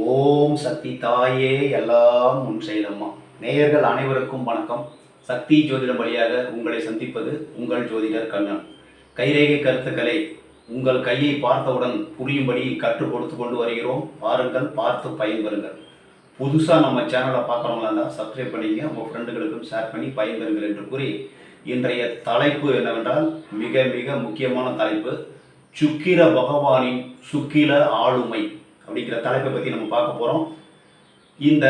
ஓம் சக்தி தாயே எல்லாம் உன் செயலம்மா நேயர்கள் அனைவருக்கும் வணக்கம். சக்தி ஜோதிடம் வழியாக உங்களை சந்திப்பது உங்கள் ஜோதிடர் கண்ணன். கைரேகை கருத்துக்களை உங்கள் கையை பார்த்தவுடன் புரியும்படி கற்றுக் கொடுத்து கொண்டு வருகிறோம். பாருங்கள் பார்த்து பயன்பெறுங்கள். புதுசாக நம்ம சேனலை பார்க்குறவங்களா இருந்தால் சப்ஸ்கிரைப் பண்ணிங்க உங்கள் ஃப்ரெண்டுகளுக்கும் ஷேர் பண்ணி பயன்பெறுங்கள் என்று கூறி இன்றைய தலைப்பு என்னவென்றால் மிக மிக முக்கியமான தலைப்பு சுக்கிர பகவானின் சுக்கில ஆளுமை. அப்படிங்கிற தலைப்பை பற்றி நம்ம பார்க்க போகிறோம் இந்த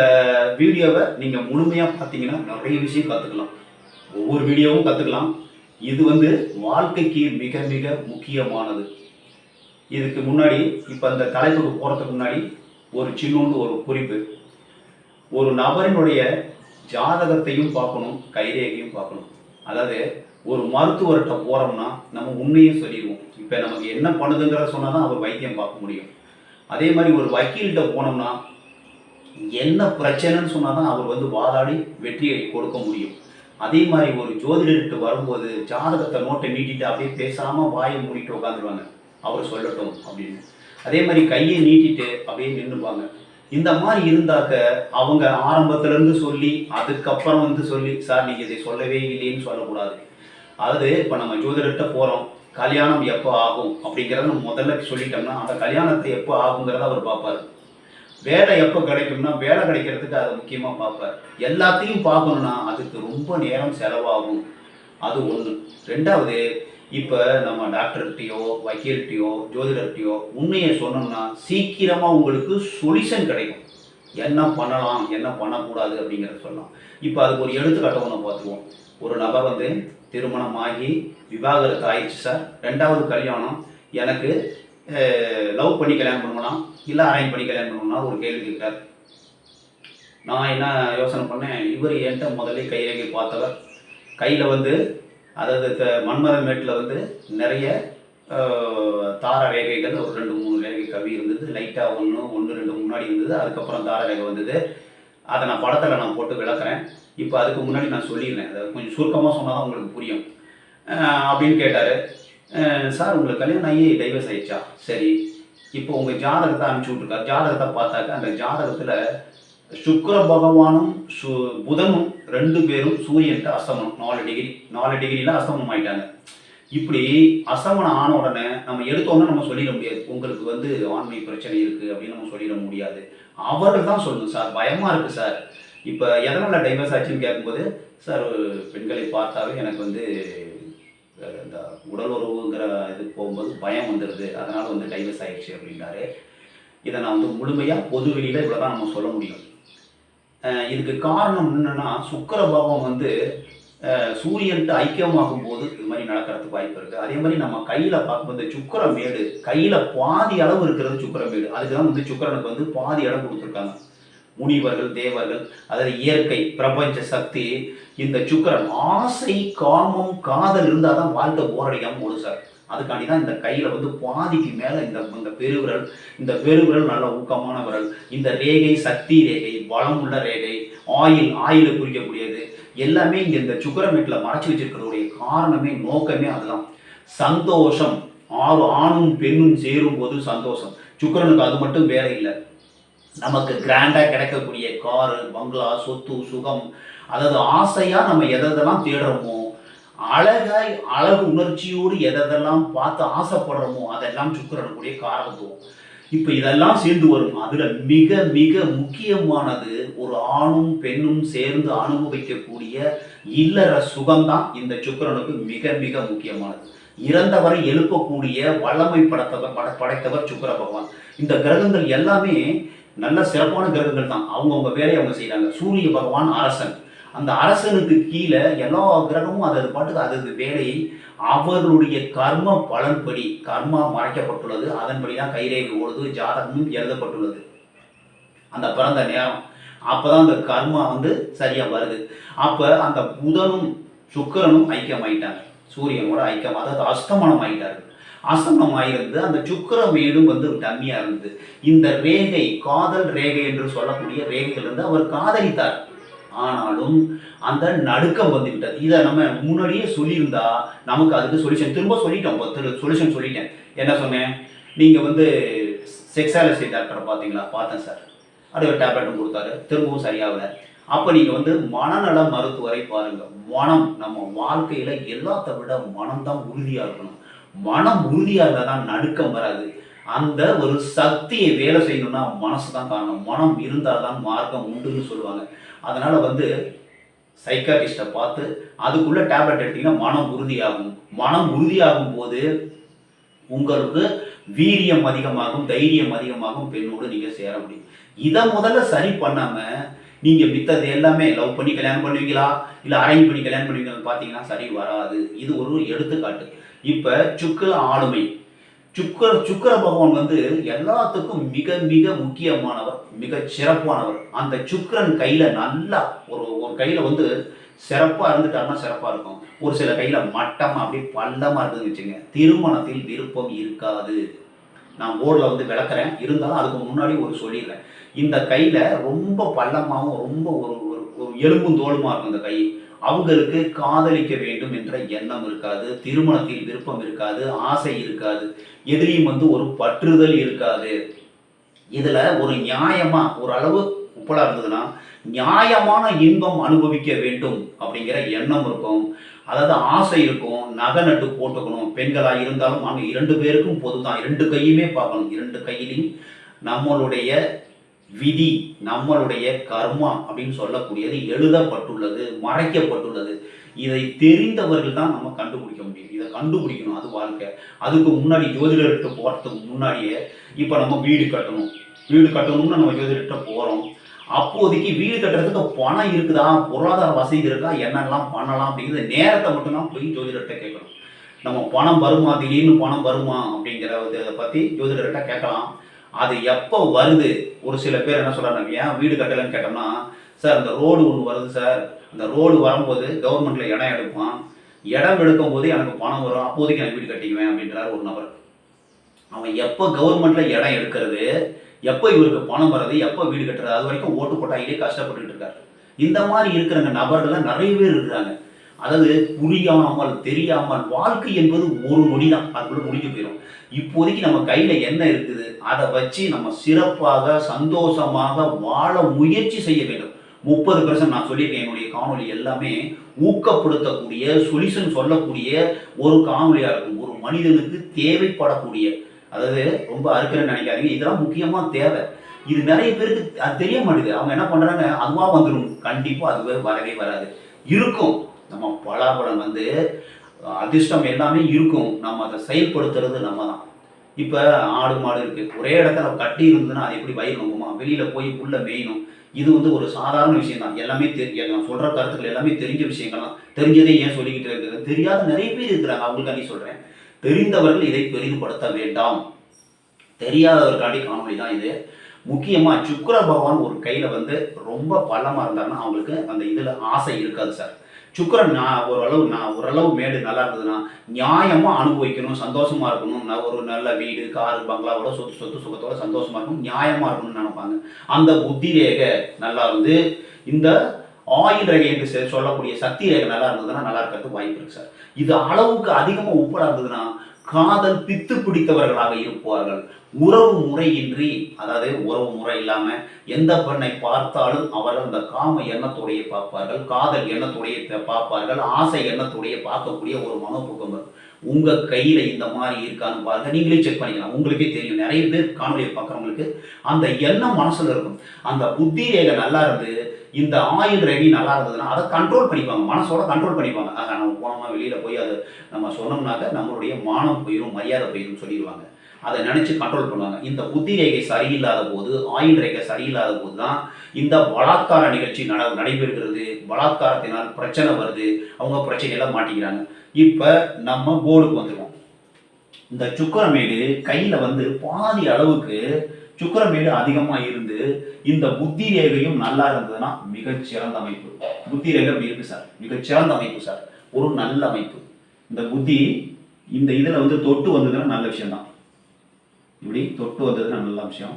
வீடியோவை நீங்கள் முழுமையாக பார்த்தீங்கன்னா நிறைய விஷயம் கற்றுக்கலாம் ஒவ்வொரு வீடியோவும் கற்றுக்கலாம் இது வந்து வாழ்க்கைக்கு மிக மிக முக்கியமானது. இதுக்கு முன்னாடி இப்போ அந்த தலைப்புக்கு போகிறதுக்கு முன்னாடி ஒரு சின்னோண்டு ஒரு குறிப்பு. ஒரு நபரினுடைய ஜாதகத்தையும் பார்க்கணும் கைரேகையும் பார்க்கணும். அதாவது ஒரு மருத்துவர்கிட்ட போகிறோம்னா நம்ம உண்மையும் சொல்லிடுவோம். இப்போ நமக்கு என்ன பண்ணுதுங்கிறத சொன்னால் தான் அவர் வைத்தியம் பார்க்க முடியும். அதே மாதிரி ஒரு வக்கீல்கிட்ட போனோம்னா என்ன பிரச்சனைன்னு சொன்னால் தான் அவர் வந்து வாதாடி வெற்றியை கொடுக்க முடியும். அதே மாதிரி ஒரு ஜோதிடர்கிட்ட வரும்போது ஜாதகத்தை நோட்டை நீட்டிட்டு அப்படியே பேசாமல் வாயை மூடிட்டு உட்காந்துருவாங்க. அவர் சொல்லட்டும் அப்படின்னு. அதே மாதிரி கையை நீட்டிட்டு அப்படியே நின்றுப்பாங்க. இந்த மாதிரி இருந்தாக்க அவங்க ஆரம்பத்துலேருந்து சொல்லி அதுக்கப்புறம் வந்து சொல்லி சார் நீங்கள் இதை சொல்லவே இல்லைன்னு சொல்லக்கூடாது. அதாவது இப்போ நம்ம ஜோதிடர்கிட்ட போகிறோம் கல்யாணம் எப்போ ஆகும் அப்படிங்கிறத நம்ம முதல்ல சொல்லிட்டோம்னா அந்த கல்யாணத்தை எப்போ ஆகுங்கிறத அவர் பார்ப்பார். வேலை எப்போ கிடைக்கும்னா வேலை கிடைக்கிறதுக்கு அதை முக்கியமாக பார்ப்பார். எல்லாத்தையும் பார்க்கணும்னா அதுக்கு ரொம்ப நேரம் செலவாகும். அது ஒன்று ரெண்டாவது இப்போ நம்ம டாக்டர்கிட்டையோ வக்கீல்கிட்டையோ ஜோதிடர்கிட்டயோ உண்மையை சொன்னோம்னா சீக்கிரமாக உங்களுக்கு சொல்யூஷன் கிடைக்கும். என்ன பண்ணலாம் என்ன பண்ணக்கூடாது அப்படிங்கிறத சொல்லலாம். இப்போ அதுக்கு ஒரு எடுத்துக்காட்டை ஒன்று பார்த்துக்குவோம். ஒரு நபர் வந்து திருமணம் ஆகி விவாகரத்து ஆயிடுச்சு சார். ரெண்டாவது கல்யாணம் எனக்கு லவ் பண்ணி கல்யாணம் பண்ணணும் இல்லை அரேஞ்ச் பண்ணி கல்யாணம் பண்ணுவோம்னா ஒரு கேள்வி கேட்டார் நான் என்ன யோசனை பண்ணேன்? இவர் என்கிட்ட முதல்ல கைரேகை பார்த்தவர் கையில் வந்து அதாவது த- மன்மத மேட்டில் வந்து நிறைய தார ரேகைகள் ஒரு ரெண்டு மூணு ரேகை கவி இருந்தது. லைட்டாக ஒன்று ஒன்று ரெண்டு முன்னாடி இருந்தது. அதுக்கப்புறம் தார ரேகை வந்தது. அதை நான் படத்தில் நான் போட்டு விளக்குறேன். இப்போ அதுக்கு முன்னாடி நான் சொல்லிடுறேன். அதை கொஞ்சம் சுருக்கமாக சொன்னால் தான் உங்களுக்கு புரியும். அப்படின்னு கேட்டார். சார் உங்களுக்கு கல்யாணம் ஆகி டைவர்ஸ் ஆயிடுச்சா? சரி. இப்போ உங்கள் ஜாதகத்தை அனுப்பிச்சி விட்ருக்காரு ஜாதகத்தை பார்த்தாக்க அந்த ஜாதகத்தில் சுக்கர பகவானும் சு புதனும் ரெண்டு பேரும் சூரியன்ட்டு அஸ்தமனம் நாலு டிகிரி நாலு டிகிரியில் அஸ்தமனம் ஆயிட்டாங்க இப்படி அசமனம் ஆன உடனே நம்ம எடுத்த உடனே நம்ம சொல்லிட முடியாது. உங்களுக்கு வந்து ஆண்மை பிரச்சனை இருக்குது அப்படின்னு நம்ம சொல்லிட முடியாது. அவர்கள் தான் சொல்லணும். சார் பயமாக இருக்குது சார். இப்போ எதனால் டைவர்ஸ் ஆச்சுன்னு கேட்கும்போது சார் பெண்களை பார்த்தாவே எனக்கு வந்து இந்த உடல் உறவுங்கிற இது போகும்போது பயம் வந்துடுது அதனால் வந்து டைவர்ஸ் ஆயிடுச்சு அப்படின்றாரு. இதை நான் வந்து முழுமையாக பொது வெளியில் இவ்வளோ தான் நம்ம சொல்ல முடியும். இதுக்கு காரணம் என்னென்னா சுக்கர பாவம் வந்து சூரியன்ட்டு ஐக்கியமாகும் போது இது மாதிரி நடக்கிறதுக்கு வாய்ப்பு இருக்குது அதே மாதிரி நம்ம கையில் பார்க்கும்போது சுக்கிர மேடு கையில் பாதி அளவு இருக்கிறது சுக்கிர மேடு அதுக்கு தான் வந்து சுக்கரனுக்கு வந்து பாதி இடம் கொடுத்துருக்காங்க. முனிவர்கள் தேவர்கள் அதாவது இயற்கை பிரபஞ்ச சக்தி இந்த சுக்கிரன் ஆசை காமம் காதல் இருந்தால் தான் வாழ்க்கை போரடிக்காமல் ஓடு சார். அதுக்காண்டி தான் இந்த கையில் வந்து பாதிக்கு மேலே இந்த இந்த பெருவிரல் இந்த பெருவிரல் நல்ல ஊக்கமான விரல் இந்த ரேகை சக்தி ரேகை பலம் உள்ள ரேகை ஆயில் ஆயிலை குறிக்கக்கூடியது எல்லாமே இங்கே இந்த சுக்கரமேட்டில் மறைச்சி வச்சிருக்கிறதுடைய காரணமே நோக்கமே அதுதான் சந்தோஷம். ஆறு ஆணும் பெண்ணும் சேரும் போது சந்தோஷம். சுக்கிரனுக்கு அது மட்டும் வேற இல்லை. நமக்கு கிராண்டாக கிடைக்கக்கூடிய காரு பங்களா சொத்து சுகம் அதாவது ஆசையாக நம்ம எதெல்லாம் தேடுறோமோ அழகாய் அழகு உணர்ச்சியோடு எதெல்லாம் பார்த்து ஆசைப்படுறோமோ அதெல்லாம் சுக்கிரனுக்குரிய காரணத்துவம் இப்போ இதெல்லாம் சேர்ந்து வரும் அதில் மிக மிக முக்கியமானது ஒரு ஆணும் பெண்ணும் சேர்ந்து அனுபவிக்கக்கூடிய இல்லற சுகம்தான் இந்த சுக்கிரனுக்கு மிக மிக முக்கியமானது. இறந்தவரை எழுப்பக்கூடிய வல்லமை படைத்தவர் பட படைத்தவர் சுக்கிர பகவான். இந்த கிரகங்கள் எல்லாமே நல்ல சிறப்பான கிரகங்கள் தான். அவங்கவுங்க வேலையை அவங்க செய்கிறாங்க சூரிய பகவான் அரசன். அந்த அரசனுக்கு கீழே எல்லா கிரகமும் அது பாட்டுக்கு அது வேலையை அவர்களுடைய கர்ம பலன்படி கர்மா மறைக்கப்பட்டுள்ளது. அதன்படி தான் கைரேகை ஓடுது ஜாதகமும் எழுதப்பட்டுள்ளது. அந்த பிறந்த நேரம். அப்போதான் அந்த கர்மா வந்து சரியாக வருது. அப்போ அந்த புதனும் சுக்கிரனும் ஐக்கியமாயிட்டாங்க. சூரியனோட ஐக்கியம் அதாவது அஸ்தமனம் ஆயிட்டாரு. அஸ்தமனம் ஆயிருந்து அந்த சுக்கர மேடும் வந்து டம்மியாக இருந்தது. இந்த ரேகை காதல் ரேகை என்று சொல்லக்கூடிய ரேகைகள் இருந்து அவர் காதலித்தார். ஆனாலும் அந்த நடுக்கம் வந்துவிட்டது இதை நம்ம முன்னாடியே சொல்லியிருந்தா நமக்கு அதுக்கு சொல்யூஷன் திரும்ப சொல்லிட்டோம் சொல்யூஷன் சொல்லிட்டேன். என்ன சொன்னேன்? நீங்கள் வந்து செக்ஸாலஜி டாக்டரை பார்த்தீங்களா? பார்த்தேன் சார் அது ஒரு டேப்லெட்டும் கொடுத்தாரு. திரும்பவும் சரியாகல. அப்போ நீங்கள் வந்து மனநல மருத்துவரை பாருங்கள் மனம் நம்ம வாழ்க்கையில் எல்லாத்த விட மனம் தான் உறுதியாக இருக்கணும். மனம் உறுதியாக இருந்தால் தான் நடுக்கம் வராது. அந்த ஒரு சக்தியை வேலை செய்யணும்னா மனசு தான் காரணம். மனம் இருந்தால் தான் மார்க்கம் உண்டுன்னு சொல்லுவாங்க. அதனால் வந்து சைக்காட்டிஸ்ட்டை பார்த்து அதுக்குள்ளே டேப்லெட் எடுத்தீங்கன்னா மனம் உறுதியாகும். மனம் உறுதியாகும் போது உங்களுக்கு வீரியம் அதிகமாகும் தைரியம் அதிகமாகும் பெண்ணோடு நீங்கள் சேர முடியும். இதை முதல்ல சரி பண்ணாமல் நீங்கள் மித்தது எல்லாமே லவ் பண்ணி கல்யாணம் பண்ணுவீங்களா? இல்லை அரேஞ்ச் பண்ணி கல்யாணம் பண்ணுவீங்கன்னு பார்த்தீங்கன்னா சரி வராது. இது ஒரு எடுத்துக்காட்டு. இப்போ சுக்கு ஆளுமை. சுக்கர சுக்கர பகவான் வந்து எல்லாத்துக்கும் மிக மிக முக்கியமானவர் மிக சிறப்பானவர். அந்த சுக்கிரன் கையில நல்லா ஒரு ஒரு கையில வந்து சிறப்பா இருந்துட்டாருன்னா சிறப்பா இருக்கும். ஒரு சில கையில மட்டமா அப்படியே பள்ளமா இருக்குதுன்னு வச்சுங்க திருமணத்தில் விருப்பம் இருக்காது. நான் போர்டில் வந்து விளக்குறேன். இருந்தாலும் அதுக்கு முன்னாடி ஒரு சொல்லிடுறேன். இந்த கையில ரொம்ப பள்ளமாகவும் ரொம்ப ஒரு ஒரு ஒரு எலும்பும் தோலுமா இருக்கும் இந்த கை. அவங்களுக்கு காதலிக்க வேண்டும் என்ற எண்ணம் இருக்காது. திருமணத்தில் விருப்பம் இருக்காது. ஆசை இருக்காது. எதிலையும் வந்து ஒரு பற்றுதல் இருக்காது. இதில் ஒரு நியாயமாக ஒரு அளவு உப்பலாக இருந்ததுன்னா நியாயமான இன்பம் அனுபவிக்க வேண்டும் அப்படிங்கிற எண்ணம் இருக்கும். அதாவது ஆசை இருக்கும் நகை நட்டு போட்டுக்கணும். பெண்களாக இருந்தாலும் அங்கே இரண்டு பேருக்கும் பொதுதான் இரண்டு கையுமே பார்க்கணும். இரண்டு கையிலையும் நம்மளுடைய விதி நம்மளுடைய கர்மா அப்படின்னு சொல்லக்கூடியது எழுதப்பட்டுள்ளது மறைக்கப்பட்டுள்ளது. இதை தெரிந்தவர்கள் தான் நம்ம கண்டுபிடிக்க முடியும். இதை கண்டுபிடிக்கணும் அது வாழ்க்கை. அதுக்கு முன்னாடி ஜோதிடர்கிட்ட போகிறதுக்கு முன்னாடியே இப்போ நம்ம வீடு கட்டணும். வீடு கட்டணும்னு நம்ம ஜோதிடர்கிட்ட போகிறோம் அப்போதைக்கு வீடு கட்டுறதுக்கு பணம் இருக்குதா? பொருளாதார வசதி இருக்கா? என்னெல்லாம் பண்ணலாம் அப்படிங்கிறத நேரத்தை மட்டும்தான் போய் ஜோதிடர்கிட்ட கேட்கணும். நம்ம பணம் வருமா திடீர்னு பணம் வருமா அப்படிங்கிற இதை பற்றி ஜோதிடர்கிட்ட கேட்கலாம். அது எப்போ வருது? ஒரு சில பேர் என்ன சொல்கிறாங்க ஏன் வீடு கட்டலைன்னு கேட்டோம்னா சார் அந்த ரோடு ஒன்று வருது சார். அந்த ரோடு வரும்போது கவர்மெண்ட்டில் இடம் எடுப்பான். இடம் எடுக்கும் போது எனக்கு பணம் வரும். அப்போதைக்கு நான் வீடு கட்டிக்குவேன் அப்படின்றார் ஒரு நபர். அவன் எப்போ கவர்மெண்ட்டில் இடம் எடுக்கிறது எப்போ இவருக்கு பணம் வர்றது எப்போ வீடு கட்டுறது அது வரைக்கும் ஓட்டு போட்டாயிலே கஷ்டப்பட்டுக்கிட்டு இருக்காரு. இந்த மாதிரி இருக்கிற நபர்கள் நிறைய பேர் இருக்கிறாங்க. அதாவது புரியாமல் தெரியாமல் வாழ்க்கை என்பது ஒரு நொடி தான் அதுக்குள்ள முடிஞ்சு போயிடும் இப்போதைக்கு நம்ம கையில என்ன இருக்குது? அதை வச்சு நம்ம சிறப்பாக சந்தோஷமாக வாழ முயற்சி செய்ய வேண்டும். முப்பது பெர்சன்ட் நான் சொல்லியிருக்கேன். என்னுடைய காணொலி எல்லாமே ஊக்கப்படுத்தக்கூடிய சொல்யூஷன் சொல்லக்கூடிய ஒரு காணொலியாக இருக்கும். ஒரு மனிதனுக்கு தேவைப்படக்கூடிய. அதாவது ரொம்ப அறுக்கிறேன்னு நினைக்காதீங்க. இதெல்லாம் முக்கியமாக தேவை. இது நிறைய பேருக்கு அது தெரிய மாட்டேங்குது அவங்க என்ன பண்ணுறாங்க அதுவாக வந்துடும் கண்டிப்பாக அதுவே வரவே வராது. இருக்கும். நம்ம பலாபலம் வந்து அதிர்ஷ்டம் எல்லாமே இருக்கும். நம்ம அதை செயல்படுத்துறது நம்ம தான். இப்போ ஆடு மாடு இருக்குது ஒரே இடத்துல கட்டி இருந்ததுன்னா அது எப்படி வயிறு நோக்குமா? வெளியில் போய் புல்ல மேயணும். இது வந்து ஒரு சாதாரண விஷயம் தான் எல்லாமே தெரிய நான் சொல்ற கருத்துக்கள் எல்லாமே தெரிஞ்ச விஷயங்கள் தான் தெரிஞ்சதே ஏன் சொல்லிக்கிட்டு இருக்கிறது? தெரியாத நிறைய பேர் இருக்கிறாங்க. அவங்களுக்காண்டி சொல்றேன். தெரிந்தவர்கள் இதை பெரிதுபடுத்த வேண்டாம். தெரியாதவர்காண்டி காணொலி தான் இது. முக்கியமா சுக்கர பகவான் ஒரு கையில வந்து ரொம்ப பள்ளமா இருந்தாருன்னா அவங்களுக்கு அந்த இதுல ஆசை இருக்காது சார். சுக்கரன் நான் ஓரளவு நான் ஓரளவு மேடு நல்லா இருந்ததுன்னா நியாயமாக அனுபவிக்கணும் சந்தோஷமா இருக்கணும். நான் ஒரு நல்ல வீடு கார் பங்களாவோட சொத்து சொத்து சுகத்தோட சந்தோஷமா இருக்கணும் நியாயமாக இருக்கணும்னு நினைப்பாங்க. அந்த புத்தி ரேகை நல்லா இருந்து இந்த ஆயில் ரேகை என்று செ- சொல்லக்கூடிய சக்தி ரேகை நல்லா இருந்ததுன்னா நல்லா இருக்கிறதுக்கு வாய்ப்பு இருக்கு சார். இது அளவுக்கு அதிகமாக உப்பலா இருந்ததுன்னா காதல் பித்து பிடித்தவர்களாக இருப்பார்கள். உறவு முறையின்றி அதாவது உறவு முறை இல்லாம எந்த பெண்ணை பார்த்தாலும் அவர்கள் அந்த காம எண்ணத்துடைய பார்ப்பார்கள் காதல் எண்ணத்துடைய பார்ப்பார்கள் ஆசை எண்ணத்துடைய பார்க்கக்கூடிய ஒரு மனப்போக்கம் வரும். உங்க கையில இந்த மாதிரி இருக்கான்னு பாருங்க நீங்களே செக் பண்ணிக்கலாம். உங்களுக்கே தெரியும். நிறைய பேர் காணொலியை பார்க்குறவங்களுக்கு அந்த எண்ணம் மனசுல இருக்கும். அந்த புத்தி ரேகை நல்லா இருந்து இந்த ஆயில் ரெடி நல்லா இருந்ததுன்னா அதை கண்ட்ரோல் பண்ணிப்பாங்க. மனசோட கண்ட்ரோல் பண்ணிப்பாங்க. ஆக நம்ம போனோமா வெளியில் போய் அதை நம்ம சொன்னோம்னாக்க நம்மளுடைய மானம் போயிடும் மரியாதை போயிடும் சொல்லிடுவாங்க. அதை நினச்சி கண்ட்ரோல் பண்ணுவாங்க. இந்த புத்தி ரேகை சரியில்லாத போது ஆயுள் ரேகை சரியில்லாத போது தான் இந்த பலாத்கார நிகழ்ச்சி நட நடைபெறுகிறது. பலாத்காரத்தினால் பிரச்சனை வருது. அவங்க பிரச்சனையெல்லாம் மாட்டிக்கிறாங்க. இப்போ நம்ம போர்டுக்கு வந்துடுவோம் இந்த சுக்கரமேடு கையில் வந்து பாதி அளவுக்கு சுக்கரமேடு அதிகமா இருந்து இந்த புத்தி ரேகையும் நல்லா இருந்ததுன்னா மிகச்சிறந்த அமைப்பு. புத்தி ரேகை அப்படி இருக்கு சார்? மிகச்சிறந்த அமைப்பு சார். ஒரு நல்ல அமைப்பு. இந்த புத்தி இந்த இதுல வந்து தொட்டு வந்ததுன்னா நல்ல விஷயம் தான் இப்படி தொட்டு வந்ததுன்னா நல்ல விஷயம்.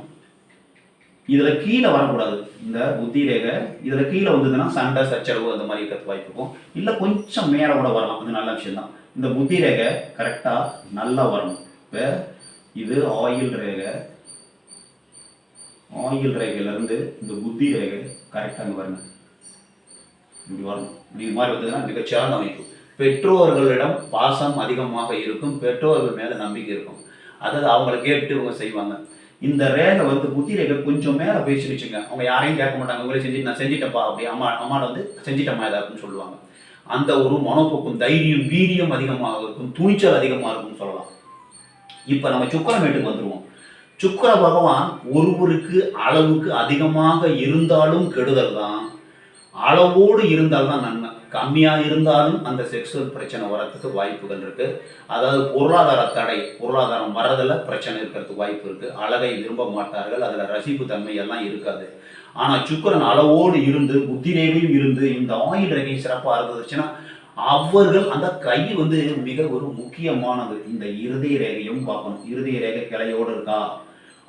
இதுல கீழே வரக்கூடாது. இந்த புத்தி ரேகை இதுல கீழே வந்ததுன்னா சண்டை சச்சரவு அந்த மாதிரி இருக்கிறது வாய்ப்பு இருக்கும். இல்ல கொஞ்சம் மேல கூட வரலாம். அது நல்ல விஷயம் தான் இந்த புத்தி ரேகை கரெக்டா நல்லா வரணும். இப்போ இது ஆயில் ரேகை ஆயில் ரேகையிலேருந்து இந்த புத்தி ரேகை கரெக்டாக அங்கே வரணும் இப்படி வரணும் இப்படி மாதிரி வந்ததுன்னா மிகச்சிறந்த அமைப்பு. பெற்றோர்களிடம் பாசம் அதிகமாக இருக்கும். பெற்றோர்கள் மேலே நம்பிக்கை இருக்கும். அதாவது அவங்கள கேட்டு இவங்க செய்வாங்க. இந்த ரேகை வந்து புத்தி ரேகை கொஞ்சம் மேலே பேசிடுச்சுங்க அவங்க யாரையும் கேட்க மாட்டாங்க. உங்களே செஞ்சு நான் செஞ்சிட்டப்பா அப்படி அம்மா அம்மாட வந்து செஞ்சிட்டம்மா ஏதாச்சுன்னு சொல்லுவாங்க. அந்த ஒரு மனப்போக்கும் தைரியம் வீரியம் அதிகமாக இருக்கும். துணிச்சல் அதிகமாக இருக்கும்னு சொல்லலாம். இப்போ நம்ம சுக்கரமேட்டுக்கு வந்துருவோம். சுக்கிர பகவான் ஒருவருக்கு அளவுக்கு அதிகமாக இருந்தாலும் கெடுதல் தான். அளவோடு இருந்தால் தான் நன்மை. கம்மியாக இருந்தாலும் அந்த செக்ஸுவல் பிரச்சனை வரத்துக்கு வாய்ப்புகள் இருக்குது அதாவது பொருளாதார தடை பொருளாதாரம் வரதில் பிரச்சனை இருக்கிறதுக்கு வாய்ப்பு இருக்குது அழகை விரும்ப மாட்டார்கள். அதில் ரசிப்பு தன்மை எல்லாம் இருக்காது. ஆனால் சுக்கரன் அளவோடு இருந்து புத்திரேகையும் இருந்து இந்த ஆயில் ரேகை சிறப்பாக இருந்துச்சுன்னா அவர்கள் அந்த கை வந்து மிக ஒரு முக்கியமானது. இந்த இருதய ரேகையும் பார்க்கணும். இருதய ரேகை கிளையோடு இருக்கா?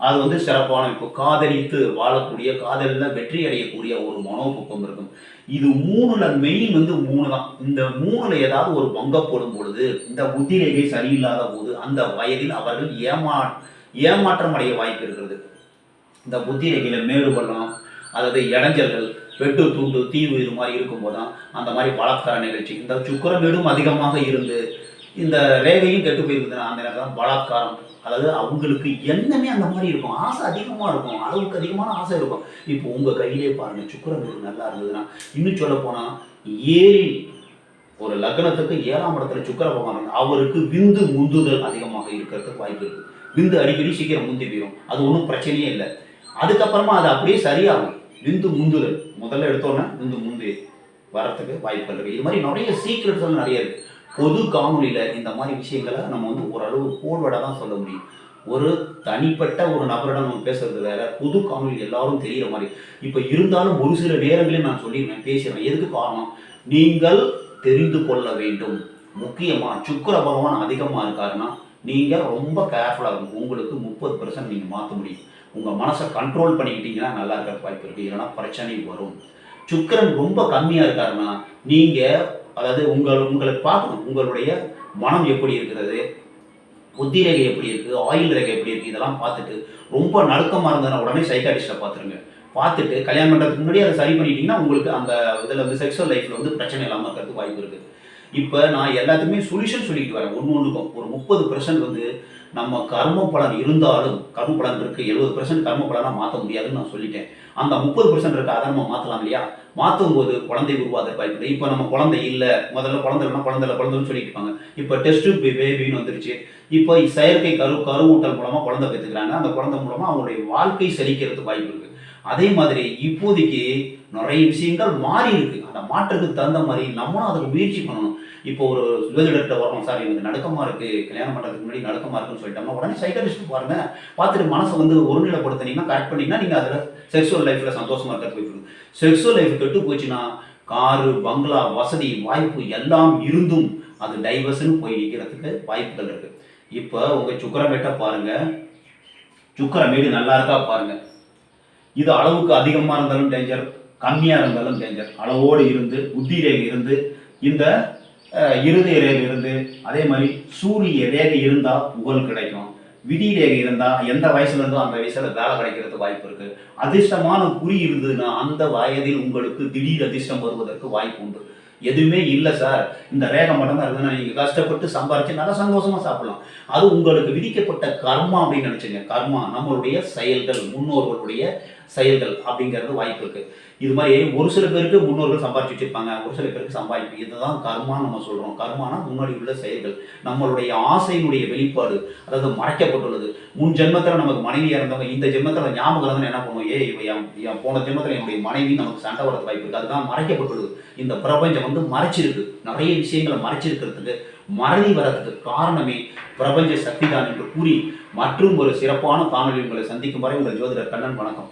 அது வந்து சிறப்பான இப்போ காதலித்து வாழக்கூடிய காதலில் வெற்றி அடையக்கூடிய ஒரு மனோபக்கம் இருக்கும். இது மூணுல மெயின் வந்து மூணு தான். இந்த மூணுல ஏதாவது ஒரு பங்கப்படும் பொழுது இந்த புத்திரேகை சரியில்லாத போது அந்த வயதில் அவர்கள் ஏமா ஏமாற்றம் அடைய வாய்ப்பு இருக்கிறது. இந்த புத்திரேகையில ரேகையில அதாவது இடைஞ்சல்கள் வெட்டு தூண்டு தீவு இது மாதிரி இருக்கும்போது தான் அந்த மாதிரி பலாத்கார நிகழ்ச்சி. இந்த சுக்கரமேடும் அதிகமாக இருந்து இந்த ரேகையும் கெட்டு போயிருக்குதுன்னா அந்த நேரத்தில் பலாத்காரம். அதாவது அவங்களுக்கு எண்ணமே அந்த மாதிரி இருக்கும். ஆசை அதிகமாக இருக்கும். அளவுக்கு அதிகமான ஆசை இருக்கும். இப்போ உங்கள் கையிலே பாருங்கள் சுக்கரமேடு நல்லா இருந்ததுன்னா இன்னும் சொல்ல போனால் ஏழி ஒரு லக்னத்துக்கு ஏழாம் இடத்துல சுக்கர பகவான் அவருக்கு விந்து முந்துதல் அதிகமாக இருக்கிறதுக்கு வாய்ப்பு இருக்குது விந்து அடிக்கடி சீக்கிரம் முந்தி போயிடும் அது ஒன்றும் பிரச்சனையே இல்லை. அதுக்கப்புறமா அது அப்படியே சரியாகும். விந்து முந்துதல். முதல்ல எடுத்தோன்னே விந்து முந்தி வரத்துக்கு வாய்ப்புகள் இருக்குது இது மாதிரி நிறைய சீக்கிரட்ஸ் நிறைய இருக்குது பொது காணொலியில் இந்த மாதிரி விஷயங்களை நம்ம வந்து ஓரளவு போல்வட தான் சொல்ல முடியும். ஒரு தனிப்பட்ட ஒரு நபரிடம் நம்ம பேசுறது வேற பொது காணொலி எல்லாரும் தெரிகிற மாதிரி. இப்போ இருந்தாலும் ஒரு சில நேரங்களையும் நான் சொல்லிடுவேன் பேசுறேன் எதுக்கு காரணம்? நீங்கள் தெரிந்து கொள்ள வேண்டும். முக்கியமாக சுக்கிர பகவான் அதிகமாக இருக்காருன்னா நீங்கள் ரொம்ப கேர்ஃபுல்லாக இருக்கும் உங்களுக்கு முப்பது பர்சன்ட் நீங்கள் மாற்ற முடியும். உங்கள் மனசை கண்ட்ரோல் பண்ணிக்கிட்டீங்கன்னா நல்லா இருக்கிற வாய்ப்பு இருக்குது இல்லைன்னா பிரச்சனை வரும். சுக்கிரன் ரொம்ப கம்மியாக இருக்காருன்னா நீங்கள் அதாவது உங்கள் உங்களை பார்க்கணும் உங்களுடைய மனம் எப்படி இருக்கிறது? புத்தி ரேகை எப்படி இருக்கு? ஆயில் ரேகை எப்படி இருக்கு? இதெல்லாம் பார்த்துட்டு ரொம்ப நடுக்கமாக இருந்ததுன்னா உடனே சைக்காட்டிஸ்ட்டை பார்த்துருங்க. பார்த்துட்டு கல்யாணம் பண்ணுறதுக்கு முன்னாடி அதை சரி பண்ணிட்டீங்கன்னா உங்களுக்கு அந்த இதில் வந்து செக்ஷுவல் லைஃப்பில் வந்து பிரச்சனை இல்லாமல் இருக்கிறதுக்கு வாய்ப்பு இருக்குது இப்போ நான் எல்லாத்துக்குமே சொல்யூஷன் சொல்லிட்டு வரேன். ஒன்று ஒன்றுக்கும் ஒரு முப்பது பர்சன்ட் வந்து நம்ம கர்ம பலன் இருந்தாலும் கர்ம பலன் இருக்கு எழுபது பர்சன்ட் கர்ம பலனாக மாற்ற முடியாதுன்னு நான் சொல்லிட்டேன். அந்த முப்பது பர்சன்ட் இருக்க அதை நம்ம மாற்றலாம் இல்லையா? மாற்றும் போது குழந்தை உருவாத வாய்ப்பு இல்லை. இப்போ நம்ம குழந்தை இல்லை. முதல்ல குழந்தை இல்லைன்னா குழந்தை இல்லை குழந்தைன்னு சொல்லிட்டு இருப்பாங்க. இப்போ டெஸ்ட் பேபின்னு வந்துருச்சு. இப்போ செயற்கை கரு கருவூட்டல் மூலமாக குழந்தை பெற்றுக்கிறாங்க. அந்த குழந்தை மூலமாக அவங்களுடைய வாழ்க்கை செழிக்கிறதுக்கு வாய்ப்பு இருக்கு. அதே மாதிரி இப்போதைக்கு நிறைய விஷயங்கள் மாறி இருக்கு. அந்த மாற்றத்துக்கு தகுந்த மாதிரி நம்மளும் அதுக்கு முயற்சி பண்ணணும். இப்போ ஒரு ஜோதிடர்கிட்ட வரணும் சார் எனக்கு நடுக்கமா இருக்கு கல்யாணம் பண்ணுறதுக்கு முன்னாடி நடுக்கமா இருக்குன்னு சொல்லிட்டோம்னா உடனே சைக்காலஜிஸ்ட் பாருங்க பார்த்துட்டு மனசை வந்து ஒருநிலைப்படுத்தினீங்கன்னா கரெக்ட் பண்ணீங்கன்னா நீங்கள் அதில் செக்ஸுவல் லைஃப்பில் சந்தோஷமா இருக்கிறது போயிட்டு செக்ஸுவல் லைஃப் கெட்டு போச்சுன்னா காரு பங்களா வசதி வாய்ப்பு எல்லாம் இருந்தும் அது டைவர்ஸ்னு போய் நிற்கிறதுக்கு வாய்ப்புகள் இருக்கு. இப்போ உங்க சுக்கரமேட்டை பாருங்க சுக்கரமேடு நல்லா இருக்கா பாருங்க. இது அளவுக்கு அதிகமாக இருந்தாலும் டேஞ்சர் கம்மியாக இருந்தாலும் டேஞ்சர் அளவோடு இருந்து புத்தி ரேகை இருந்து இந்த இருதய ரேகை இருந்து அதே மாதிரி சூரிய ரேகை இருந்தால் புகழ் கிடைக்கும். விதி ரேகை இருந்தால் எந்த வயசுல இருந்தோ அந்த வயசுல வேலை கிடைக்கிறதுக்கு வாய்ப்பு இருக்கு. அதிர்ஷ்டமான குறி இருந்ததுன்னா அந்த வயதில் உங்களுக்கு திடீர் அதிர்ஷ்டம் வருவதற்கு வாய்ப்பு உண்டு. எதுவுமே இல்லை சார். இந்த ரேகை மட்டும்தான் இருக்குதுன்னா நீங்கள் கஷ்டப்பட்டு சம்பாரிச்சு நல்லா சந்தோஷமாக சாப்பிடலாம். அது உங்களுக்கு விதிக்கப்பட்ட கர்மா அப்படின்னு நினச்சிங்க. கர்மா நம்மளுடைய செயல்கள் முன்னோர்களுடைய செயல்கள் அப்படிங்கிறது வாய்ப்பு இருக்குது இது மாதிரி ஒரு சில பேருக்கு முன்னோர்கள் சம்பாதிச்சு வச்சிருப்பாங்க ஒரு சில பேருக்கு சம்பாதிப்பு. இதுதான் கர்மான்னு நம்ம சொல்றோம். கர்மானா முன்னாடி உள்ள செயல்கள். நம்மளுடைய ஆசையினுடைய வெளிப்பாடு அதாவது மறைக்கப்பட்டுள்ளது. முன் ஜென்மத்தில் நமக்கு மனைவி இறந்தவங்க இந்த ஜென்மத்தில் ஞாபகம் இருந்தால் என்ன பண்ணுவோம்? ஏ இவன் போன ஜென்மத்தில் என்னுடைய மனைவி நமக்கு சண்டை வரது வாய்ப்பு இருக்கு. அதுதான் மறைக்கப்பட்டுள்ளது. இந்த பிரபஞ்சம் வந்து மறைச்சிருக்கு. நிறைய விஷயங்களை மறைச்சிருக்கிறதுக்கு மறதி வர்றதுக்கு காரணமே பிரபஞ்ச சக்தி தான் என்று கூறி மற்றும் ஒரு சிறப்பான காணொலி உங்களை சந்திக்கும் வரை உங்கள் ஜோதிடர் கண்ணன் வணக்கம்.